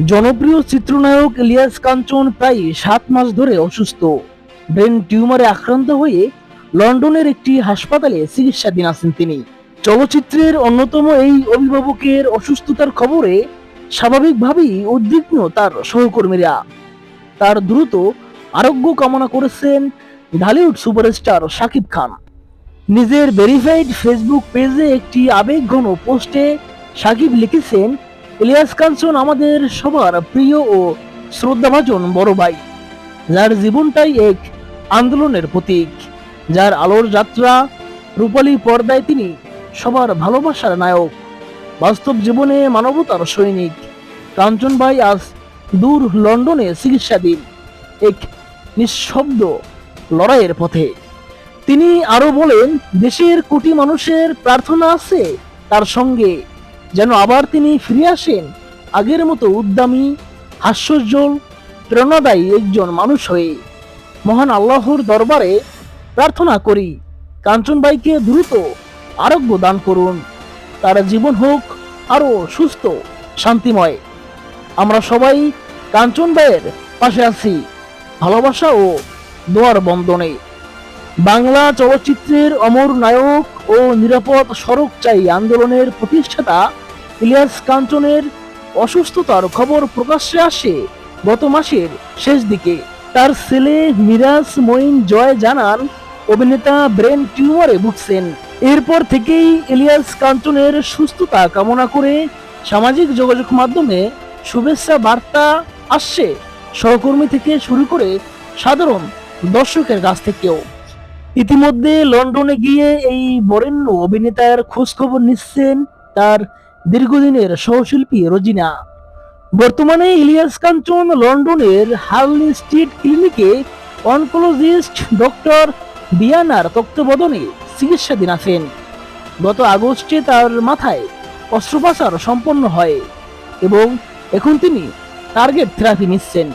জনপ্রিয় চিত্রনায়ক ইলিয়াস কাঞ্চন প্রায় সাত মাস ধরে অসুস্থ। ব্রেন টিউমারে আক্রান্ত হয়ে লন্ডনের একটি হাসপাতালে চিকিৎসাধীন আছেন তিনি। চলচ্চিত্রের অন্যতম এই অভিভাবকের অসুস্থতার খবরে স্বাভাবিকভাবেই উদ্বিগ্ন তার সহকর্মীরা। তার দ্রুত আরোগ্য কামনা করেছেন ঢালিউড সুপারস্টার শাকিব খান। নিজের ভেরিফাইড ফেসবুক পেজে একটি আবেগঘন পোস্টে সাকিব লিখেছেন ইলিয়াস কাঞ্চন আমাদের সবার প্রিয় ও শ্রদ্ধাভাজন বড় ভাই, যার জীবনটাই এক আন্দোলনের প্রতীক, যার আলোর যাত্রা রূপালী পর্দায় তিনি সবার ভালোবাসার নায়ক, বাস্তব জীবনে মানবতার সৈনিক। কাঞ্চন ভাই আজ দূর লন্ডনে চিকিৎসাধীন, এক নিঃশব্দ লড়াইয়ের পথে। তিনি আরও বলেন, দেশের কোটি মানুষের প্রার্থনা আছে তার সঙ্গে। যেন আবার তিনি ফিরে আসেন। আগের মতো উদ্যমী, হাস্যোজ্জ্বল, প্রেরণাদায়ী একজন মানুষ হয়ে মহান আল্লাহর দরবারে প্রার্থনা করি। কাঞ্চন ভাইকে দ্রুত আরোগ্য দান করুন। তার জীবন হোক আরও সুস্থ, শান্তিময়। আমরা সবাই কাঞ্চন ভাইয়ের পাশে আছি। ভালোবাসা ও দোয়ার বন্দনে বাংলা চলচ্চিত্রের অমর নায়ক ও নিরাপদ সড়ক চাই আন্দোলনের প্রতিষ্ঠাতা ইলিয়াস কাঞ্চনের অসুস্থতার খবর প্রকাশ্যে আসে গত মাসের শেষ দিকে। তার ছেলে মিরাজ মঈন জয় জানান, অভিনেতা ব্রেন টিউমারে ভুগছেন। এরপর থেকেই ইলিয়াস কাঞ্চনের সুস্থতা কামনা করে সামাজিক যোগাযোগ মাধ্যমে শুভেচ্ছা বার্তা আসছে সহকর্মী থেকে শুরু করে সাধারণ দর্শকের কাছ থেকেও। ইতিমধ্যে লন্ডনে গিয়ে এই বরেণ্য অভিনেতার খোঁজখবর নিচ্ছেন তার দীর্ঘদিনের সহশিল্পী রোজিনা। বর্তমানে ইলিয়াস কাঞ্চন লন্ডনের হার্লি স্ট্রিট ক্লিনিকে অনকোলজিস্ট ডক্টর বিয়ানার তত্ত্বাবধানে চিকিৎসাধীন আছেন। গত আগস্টে তার মাথায় অস্ত্রোপচার সম্পন্ন হয় এবং এখন তিনি টার্গেট থেরাপি নিচ্ছেন।